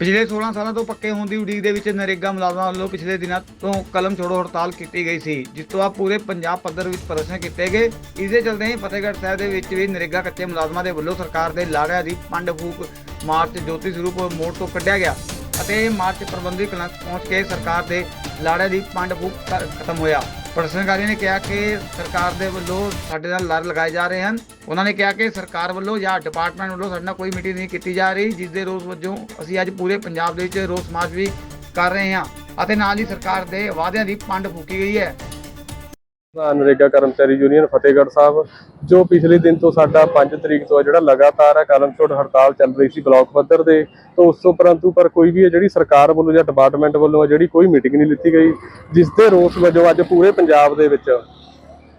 ਪਿਛਲੇ 16 ਸਾਲਾਂ ਤੋਂ ਪੱਕੇ ਹੋਣ ਦੀ ਉਡੀਕ ਦੇ ਵਿੱਚ ਨਰੇਗਾ ਮੁਲਾਜ਼ਮਾਂ ਵੱਲੋਂ ਪਿਛਲੇ ਦਿਨਾਂ ਤੋਂ ਕਲਮ ਛੋੜੋ ਹੜਤਾਲ ਕੀਤੀ ਗਈ ਸੀ, ਜਿਸ ਤੋਂ ਬਾਅਦ ਪੂਰੇ ਪੰਜਾਬ ਪੱਧਰ ਵਿੱਚ ਪ੍ਰਦਰਸ਼ਨ ਕੀਤੇ ਗਏ। ਇਸ ਦੇ ਚਲਦੇ ਹੀ ਫਤਿਹਗੜ੍ਹ ਸਾਹਿਬ ਦੇ ਵਿੱਚ ਵੀ ਨਰੇਗਾ ਕੱਚੇ ਮੁਲਾਜ਼ਮਾਂ ਦੇ ਵੱਲੋਂ ਸਰਕਾਰ ਦੇ ਲਾੜਿਆਂ ਦੀ ਪੰਡ ਫੂਕ ਮਾਰਚ ਜੋਤੀ ਸਰੂਪ ਮੋੜ ਤੋਂ ਕੱਢਿਆ ਗਿਆ ਅਤੇ ਇਹ ਮਾਰਚ ਪ੍ਰਬੰਧਕ ਕਲੰਕ ਪਹੁੰਚ ਕੇ ਸਰਕਾਰ ਦੇ ਲਾੜਿਆਂ ਦੀ ਪੰਡ ਫੂਕ ਖਤਮ ਹੋਇਆ। ਪ੍ਰਦਰਸ਼ਨਕਾਰੀਆਂ ਨੇ ਕਿਹਾ ਕਿ ਸਰਕਾਰ ਦੇ ਵੱਲੋਂ ਸਾਡੇ ਨਾਲ ਲੜ ਲਗਾਏ ਜਾ ਰਹੇ ਹਨ। ਉਹਨਾਂ ਨੇ ਕਿਹਾ ਕਿ ਸਰਕਾਰ ਵੱਲੋਂ ਜਾਂ ਡਿਪਾਰਟਮੈਂਟ ਵੱਲੋਂ ਸਾਡੇ ਨਾਲ ਕੋਈ ਮੀਟਿੰਗ ਨਹੀਂ ਕੀਤੀ ਜਾ ਰਹੀ, ਜਿਸ ਦੇ ਰੋਸ ਵਜੋਂ ਅਸੀਂ ਅੱਜ ਪੂਰੇ ਪੰਜਾਬ ਦੇ ਵਿੱਚ ਰੋਸ ਮਾਰਚ ਵੀ ਕਰ ਰਹੇ ਹਾਂ। ਅਤੇ ਨਾਲ ਹੀ ਸਰਕਾਰ ਦੇ ਵਾਅਦਿਆਂ ਦੀ ਪੰਡ ਫੂਕੀ ਗਈ ਹੈ। ਨਰੇਗਾ ਕਰਮਚਾਰੀ ਯੂਨੀਅਨ ਫਤਿਹਗੜ੍ਹ ਸਾਹਿਬ, ਜੋ ਪਿਛਲੇ ਦਿਨ ਤੋਂ ਸਾਡਾ 5 ਤਰੀਕ ਤੋਂ ਜਿਹੜਾ ਲਗਾਤਾਰ ਹੈ ਕਲਮ ਛੋੜ ਹੜਤਾਲ ਚੱਲ ਰਹੀ ਸੀ ਬਲਾਕ ਪੱਧਰ ਤੇ ਤੋਂ ਉਸ ਤੋਂ ਪਰੰਤੂ ਪਰ ਕੋਈ ਵੀ ਹੈ ਜਿਹੜੀ ਸਰਕਾਰ ਵੱਲੋਂ ਜਾਂ ਡਿਪਾਰਟਮੈਂਟ ਵੱਲੋਂ ਜਿਹੜੀ ਕੋਈ ਮੀਟਿੰਗ ਨਹੀਂ ਲਿੱਤੀ ਗਈ ਜਿਸ ਦੇ ਰੋਸ ਵਜੋਂ ਅੱਜ ਪੂਰੇ ਪੰਜਾਬ ਦੇ ਵਿੱਚ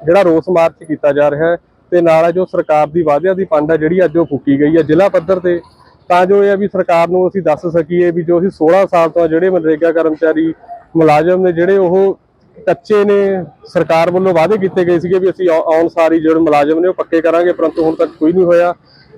ਜਿਹੜਾ ਰੋਸ ਮਾਰਚ ਕੀਤਾ ਜਾ ਰਿਹਾ ਹੈ, ਤੇ ਨਾਲ ਜੋ ਸਰਕਾਰ ਦੀ ਵਾਅਦਿਆਂ ਦੀ ਪੰਡ ਹੈ ਜਿਹੜੀ ਅੱਜ ਉਹ ਫੂਕੀ ਗਈ ਹੈ ਜ਼ਿਲ੍ਹਾ ਪੱਧਰ ਤੇ, ਤਾਂ ਜੋ ਇਹ ਹੈ ਵੀ ਸਰਕਾਰ ਨੂੰ ਅਸੀਂ ਦੱਸ ਸਕੀਏ ਵੀ ਜੋ ਅਸੀਂ 16 ਸਾਲ ਤੋਂ ਜਿਹੜੇ ਮਨਰੇਗਾ ਕਰਮਚਾਰੀ ਮੁਲਾਜ਼ਮ ਨੇ ਜਿਹੜੇ ਉਹ ਕੱਚੇ ਨੇ, ਸਰਕਾਰ ਵੱਲੋਂ ਵਾਅਦੇ ਕੀਤੇ ਗਏ ਸੀਗੇ ਵੀ ਅਸੀਂ ਆਉ- ਆਉਣ ਸਾਰੀ ਜਿਹੜੇ ਮੁਲਾਜ਼ਮ ਨੇ ਉਹ ਪੱਕੇ ਕਰਾਂਗੇ, ਪਰੰਤੂ ਹੁਣ ਤੱਕ ਕੋਈ ਨਹੀਂ ਹੋਇਆ।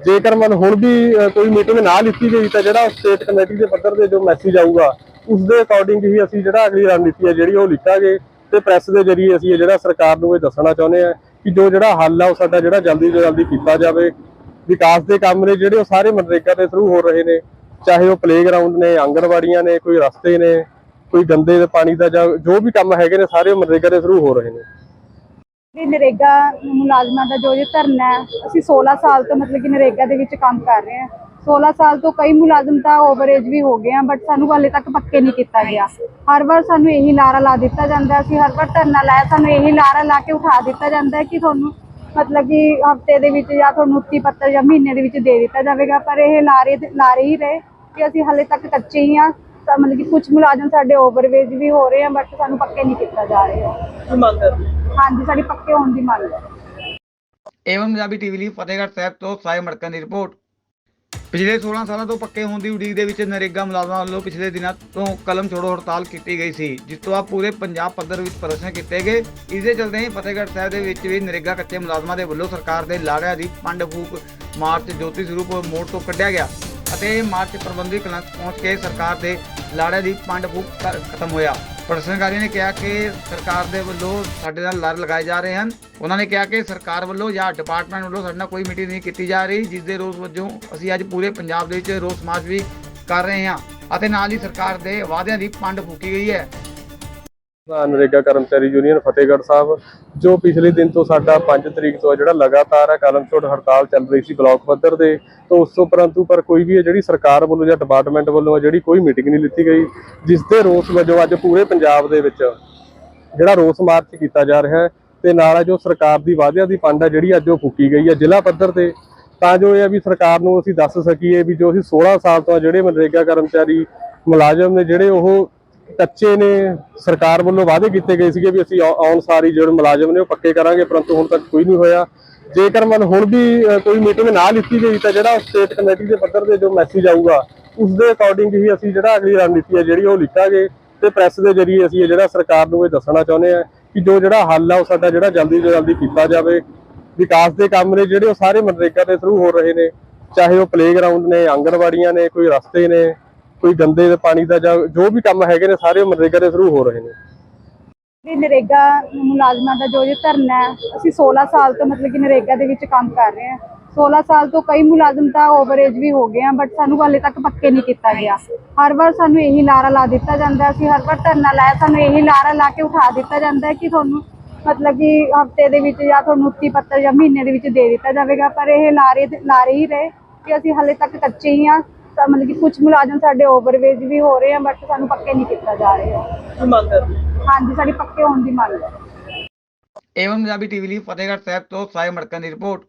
ਜੇਕਰ ਮਨ ਹੁਣ ਵੀ ਕੋਈ ਮੀਟਿੰਗ ਨਾ ਲਿੱਤੀ ਗਈ ਤਾਂ ਜਿਹੜਾ ਸਟੇਟ ਕਮੇਟੀ ਦੇ ਪੱਧਰ ਤੇ ਜੋ ਮੈਸੇਜ ਆਊਗਾ, ਉਸ ਦੇ ਅਕੋਰਡਿੰਗ ਹੀ ਅਸੀਂ ਜਿਹੜਾ ਅਗਲੀ ਰਣਨੀਤੀ ਹੈ ਜਿਹੜੀ ਉਹ ਲਿਖਾਂਗੇ ਤੇ ਪ੍ਰੈਸ ਦੇ ਜ਼ਰੀਏ ਅਸੀਂ ਇਹ ਜਿਹੜਾ ਸਰਕਾਰ ਨੂੰ ਇਹ ਦੱਸਣਾ ਚਾਹੁੰਦੇ ਆ ਕਿ ਜੋ ਜਿਹੜਾ ਹੱਲ ਆ ਉਹ ਸਾਡਾ ਜਿਹੜਾ ਜਲਦੀ ਤੋਂ ਜਲਦੀ ਕੀਤਾ ਜਾਵੇ। ਵਿਕਾਸ ਦੇ ਕੰਮ ਨੇ ਜਿਹੜੇ ਉਹ ਸਾਰੇ ਮਨਰੇਗਾ ਦੇ ਥਰੂ ਹੋ ਰਹੇ ਨੇ, ਚਾਹੇ ਉਹ ਪਲੇਗਰਾਉਂਡ ਨੇ, ਆਂਗਣਵਾੜੀਆਂ ਨੇ, ਕੋਈ ਰਸਤੇ ਨੇ ਕੋਈ ਗੰਦੇ ਦੇ ਪਾਣੀ ਦਾ ਜਾਂ ਜੋ ਵੀ ਕੰਮ ਹੈਗੇ ਨੇ ਸਾਰੇ ਮਨਰੇਗਾ ਦੇ ਥਰੂ ਹੋ ਰਹੇ ਨੇ। ਵੀ ਨਰੇਗਾ ਮੁਲਾਜ਼ਮਾਂ ਦਾ ਜੋ ਇਹ ਧਰਨਾ ਹੈ, ਅਸੀਂ 16 ਸਾਲ ਤੋਂ ਮਤਲਬ ਕਿ ਨਰੇਗਾ ਦੇ ਵਿੱਚ ਕੰਮ ਕਰ ਰਹੇ ਹਾਂ। 16 ਸਾਲ ਤੋਂ ਕਈ ਮੁਲਾਜ਼ਮ ਤਾਂ ਓਵਰਏਜ ਵੀ ਹੋ ਗਏ ਆ ਬਟ ਸਾਨੂੰ ਹਾਲੇ ਤੱਕ ਪੱਕੇ ਨਹੀਂ ਕੀਤਾ ਗਿਆ। ਹਰ ਵਾਰ ਸਾਨੂੰ ਇਹੀ ਲਾਰਾ ਲਾ ਦਿੱਤਾ ਜਾਂਦਾ ਅਸੀਂ ਹਰ ਵਾਰ ਧਰਨਾ ਲਾਇਆ, ਸਾਨੂੰ ਇਹੀ ਲਾਰਾ ਲਾ ਕੇ ਉਠਾ ਦਿੱਤਾ ਜਾਂਦਾ ਹੈ ਕਿ ਤੁਹਾਨੂੰ ਮਤਲਬ ਕਿ ਹਫ਼ਤੇ ਦੇ ਵਿੱਚ ਜਾਂ ਤੁਹਾਨੂੰ ਉੱਤੀ ਪੱਤਰ ਜਾਂ ਮਹੀਨੇ ਦੇ ਵਿੱਚ ਦੇ ਦਿੱਤਾ ਜਾਵੇਗਾ, ਪਰ ਇਹ ਲਾਰੇ ਲਾਰੇ ਹੀ ਰਹੇ ਕਿ ਅਸੀਂ ਹਾਲੇ ਤੱਕ ਕੱਚੇ ਹੀ ਆ ਤਾਂ ਮਤਲਬ ਕਿ ਕੁਝ ਮੁਲਾਜ਼ਮ ਸਾਡੇ ਓਵਰਵੇਜ ਵੀ ਹੋ ਰਹੇ ਆ ਬਟ ਸਾਨੂੰ ਪੱਕੇ ਨਹੀਂ ਕੀਤਾ ਜਾ ਰਿਹਾ। ਕੀ ਮੰਗ ਕਰਦੇ? ਹਾਂਜੀ ਸਾਡੀ ਪੱਕੇ ਹੋਣ ਦੀ ਮੰਗ ਹੈ। ਏਵਮ ਪੰਜਾਬੀ ਟੀਵੀ ਲਈ ਫਤਿਹਗੜ੍ਹ ਸਾਹਿਬ ਤੋਂ ਸਾਇ ਮੜਕਣ ਦੀ ਰਿਪੋਰਟ। ਪਿਛਲੇ 16 ਸਾਲਾਂ ਤੋਂ ਪੱਕੇ ਹੋਣ ਦੀ ਉਡੀਕ ਦੇ ਵਿੱਚ ਨਰੇਗਾ ਮੁਲਾਜ਼ਮਾਂ ਵੱਲੋਂ ਪਿਛਲੇ ਦਿਨਾਂ ਤੋਂ ਕਲਮ ਛੋੜੋ ਹੜਤਾਲ ਕੀਤੀ ਗਈ ਸੀ ਜਿਸ ਤੋਂ ਬਾਅਦ ਪੂਰੇ ਪੰਜਾਬ ਪੱਧਰ ਵਿੱਚ ਪ੍ਰਦਰਸ਼ਨ ਕੀਤੇ ਗਏ। ਇਸ ਦੇ ਚਲਦੇ ਹੀ ਫਤਿਹਗੜ੍ਹ ਸਾਹਿਬ ਦੇ ਵਿੱਚ ਵੀ ਨਰੇਗਾ ਕੱਚੇ ਮੁਲਾਜ਼ਮਾਂ ਦੇ ਵੱਲੋਂ ਸਰਕਾਰ ਦੇ ਲਾੜਿਆਂ ਦੀ ਪੰਡ ਫੂਕ ਮਾਰਚ ਜੋਤੀ ਸਰੂਪ ਮੋੜ ਤੋਂ ਕੱਢਿਆ ਗਿਆ ਅਤੇ ਇਹ ਮਾਰਚ ਪ੍ਰਬੰਧੀ ਕਲੰਕ ਪਹੁੰਚ ਕੇ ਸਰਕਾਰ ਦੇ ਲਾੜੇ ਦੀ ਪੰਡ ਫੂਕ ਖਤਮ ਹੋਇਆ। ਪ੍ਰਦਰਸ਼ਨਕਾਰੀਆਂ ਨੇ ਕਿਹਾ ਕਿ ਸਰਕਾਰ ਦੇ ਵੱਲੋਂ ਸਾਡੇ ਨਾਲ ਲੜ ਲਗਾਏ ਜਾ ਰਹੇ ਹਨ। ਉਹਨਾਂ ਨੇ ਕਿਹਾ ਕਿ ਸਰਕਾਰ ਵੱਲੋਂ ਜਾਂ ਡਿਪਾਰਟਮੈਂਟ ਵੱਲੋਂ ਸਾਡੇ ਨਾਲ ਕੋਈ ਮੀਟਿੰਗ ਨਹੀਂ ਕੀਤੀ ਜਾ ਰਹੀ, ਜਿਸ ਦੇ ਰੋਸ ਵਜੋਂ ਅਸੀਂ ਅੱਜ ਪੂਰੇ ਪੰਜਾਬ ਦੇ ਵਿੱਚ ਰੋਸ ਮਾਰਚ ਵੀ ਕਰ ਰਹੇ ਹਾਂ। ਅਤੇ ਨਾਲ ਹੀ ਸਰਕਾਰ ਦੇ ਵਾਅਦਿਆਂ ਦੀ ਪੰਡ ਫੂਕੀ ਗਈ ਹੈ। ਨਰੇਗਾ ਕਰਮਚਾਰੀ ਯੂਨੀਅਨ ਫਤਿਹਗੜ੍ਹ ਸਾਹਿਬ, ਜੋ ਪਿਛਲੇ ਦਿਨ ਤੋਂ ਸਾਡਾ 5 ਤਰੀਕ ਤੋਂ ਜਿਹੜਾ ਲਗਾਤਾਰ ਹੈ ਕਲਮ ਛੋੜ ਹੜਤਾਲ ਚੱਲ ਰਹੀ ਸੀ ਬਲਾਕ ਪੱਧਰ ਤੇ ਤੋਂ ਉਸ ਤੋਂ ਪਰੰਤੂ ਪਰ ਕੋਈ ਵੀ ਹੈ ਜਿਹੜੀ ਸਰਕਾਰ ਵੱਲੋਂ ਜਾਂ ਡਿਪਾਰਟਮੈਂਟ ਵੱਲੋਂ ਹੈ ਜਿਹੜੀ ਕੋਈ ਮੀਟਿੰਗ ਨਹੀਂ ਲਿੱਤੀ ਗਈ ਜਿਸ ਦੇ ਰੋਸ ਵਜੋਂ ਅੱਜ ਪੂਰੇ ਪੰਜਾਬ ਦੇ ਵਿੱਚ ਜਿਹੜਾ ਰੋਸ ਮਾਰਚ ਕੀਤਾ ਜਾ ਰਿਹਾ ਹੈ, ਤੇ ਨਾਲ ਜੋ ਸਰਕਾਰ ਦੀ ਵਾਅਦਿਆਂ ਦੀ ਪੰਡ ਹੈ ਜਿਹੜੀ ਅੱਜ ਉਹ ਫੂਕੀ ਗਈ ਹੈ ਜ਼ਿਲ੍ਹਾ ਪੱਧਰ ਤੇ, ਤਾਂ ਜੋ ਇਹ ਵੀ ਸਰਕਾਰ ਨੂੰ ਅਸੀਂ ਦੱਸ ਸਕੀਏ ਵੀ ਜੋ ਅਸੀਂ 16 ਸਾਲ ਤੋਂ ਜਿਹੜੇ ਮਨਰੇਗਾ ਕਰਮਚਾਰੀ ਮੁਲਾਜ਼ਮ ਨੇ ਜਿਹੜੇ ਉਹ ਕੱਚੇ ਨੇ, ਸਰਕਾਰ ਵੱਲੋਂ ਵਾਅਦੇ ਕੀਤੇ ਗਏ ਸੀਗੇ ਵੀ ਅਸੀਂ ਆਉ- ਆਉਣ ਸਾਰੀ ਜਿਹੜੇ ਮੁਲਾਜ਼ਮ ਨੇ ਉਹ ਪੱਕੇ ਕਰਾਂਗੇ, ਪਰੰਤੂ ਹੁਣ ਤੱਕ ਕੋਈ ਨਹੀਂ ਹੋਇਆ। ਜੇਕਰ ਮਨ ਹੁਣ ਵੀ ਕੋਈ ਮੀਟਿੰਗ ਨਾ ਲਿੱਤੀ ਗਈ ਤਾਂ ਜਿਹੜਾ ਸਟੇਟ ਕਮੇਟੀ ਦੇ ਪੱਧਰ ਤੇ ਜੋ ਮੈਸੇਜ ਆਊਗਾ ਉਸ ਦੇ ਅਕੋਰਡਿੰਗ ਹੀ ਅਸੀਂ ਜਿਹੜਾ ਅਗਲੀ ਰਣਨੀਤੀ ਹੈ ਜਿਹੜੀ ਉਹ ਲਿਖਾਂਗੇ ਤੇ ਪ੍ਰੈਸ ਦੇ ਜ਼ਰੀਏ ਅਸੀਂ ਇਹ ਜਿਹੜਾ ਸਰਕਾਰ ਨੂੰ ਇਹ ਦੱਸਣਾ ਚਾਹੁੰਦੇ ਆ ਕਿ ਜੋ ਜਿਹੜਾ ਹੱਲ ਆ ਉਹ ਸਾਡਾ ਜਿਹੜਾ ਜਲਦੀ ਤੋਂ ਜਲਦੀ ਕੀਤਾ ਜਾਵੇ। ਵਿਕਾਸ ਦੇ ਕੰਮ ਨੇ ਜਿਹੜੇ ਉਹ ਸਾਰੇ ਮਨਰੇਗਾ ਦੇ ਥਰੂ ਹੋ ਰਹੇ ਨੇ, ਚਾਹੇ ਉਹ ਪਲੇਗਰਾਉਂਡ ਨੇ, ਆਂਗਣਵਾੜੀਆਂ ਨੇ, ਕੋਈ ਰਸਤੇ ਨੇ ਕੋਈ ਗੰਦੇ ਦੇ ਪਾਣੀ ਦਾ ਜਾਂ ਜੋ ਵੀ ਕੰਮ ਹੈਗੇ ਨੇ ਸਾਰੇ ਮਨਰੇਗਾ ਦੇ ਥਰੂ ਹੋ ਰਹੇ ਨੇ। ਵੀ ਨਰੇਗਾ ਮੁਲਾਜ਼ਮਾਂ ਦਾ ਜੋ ਇਹ ਧਰਨਾ ਹੈ, ਅਸੀਂ 16 ਸਾਲ ਤੋਂ ਮਤਲਬ ਕਿ ਨਰੇਗਾ ਦੇ ਵਿੱਚ ਕੰਮ ਕਰ ਰਹੇ ਹਾਂ। 16 ਸਾਲ ਤੋਂ ਕਈ ਮੁਲਾਜ਼ਮ ਤਾਂ ਓਵਰਏਜ ਵੀ ਹੋ ਗਏ ਆ ਬਟ ਸਾਨੂੰ ਹਾਲੇ ਤੱਕ ਪੱਕੇ ਨਹੀਂ ਕੀਤਾ ਗਿਆ। ਹਰ ਵਾਰ ਸਾਨੂੰ ਇਹੀ ਲਾਰਾ ਲਾ ਦਿੱਤਾ ਜਾਂਦਾ ਅਸੀਂ ਹਰ ਵਾਰ ਧਰਨਾ ਲਾਇਆ, ਸਾਨੂੰ ਇਹੀ ਲਾਰਾ ਲਾ ਕੇ ਉਠਾ ਦਿੱਤਾ ਜਾਂਦਾ ਹੈ ਕਿ ਤੁਹਾਨੂੰ ਮਤਲਬ ਕਿ ਹਫ਼ਤੇ ਦੇ ਵਿੱਚ ਜਾਂ ਤੁਹਾਨੂੰ ਉੱਤੀ ਪੱਤਰ ਜਾਂ ਮਹੀਨੇ ਦੇ ਵਿੱਚ ਦੇ ਦਿੱਤਾ ਜਾਵੇਗਾ, ਪਰ ਇਹ ਲਾਰੇ ਲਾਰੇ ਹੀ ਰਹੇ ਕਿ ਅਸੀਂ ਹਾਲੇ ਤੱਕ ਕੱਚੇ ਹੀ ਆ ਤਾਂ ਮਤਲਬ ਕਿ ਕੁਝ ਮੁਲਾਜ਼ਮ ਸਾਡੇ ਓਵਰਵੇਜ ਵੀ ਹੋ ਰਹੇ ਆ ਬਟ ਸਾਨੂੰ ਪੱਕੇ ਨਹੀਂ ਕੀਤਾ ਜਾ ਰਿਹਾ। ਕੀ ਮੰਗ ਕਰਦੇ ਹਾਂਜੀ ਸਾਡੀ ਪੱਕੇ ਹੋਣ ਦੀ ਮੰਗ ਹੈ। ਏਵਮ ਪੰਜਾਬੀ ਟੀਵੀ ਲਈ ਫਤਿਹਗੜ੍ਹ ਸਾਹਿਬ ਤੋਂ ਸਾਇ ਮੜਕਣ ਦੀ ਰਿਪੋਰਟ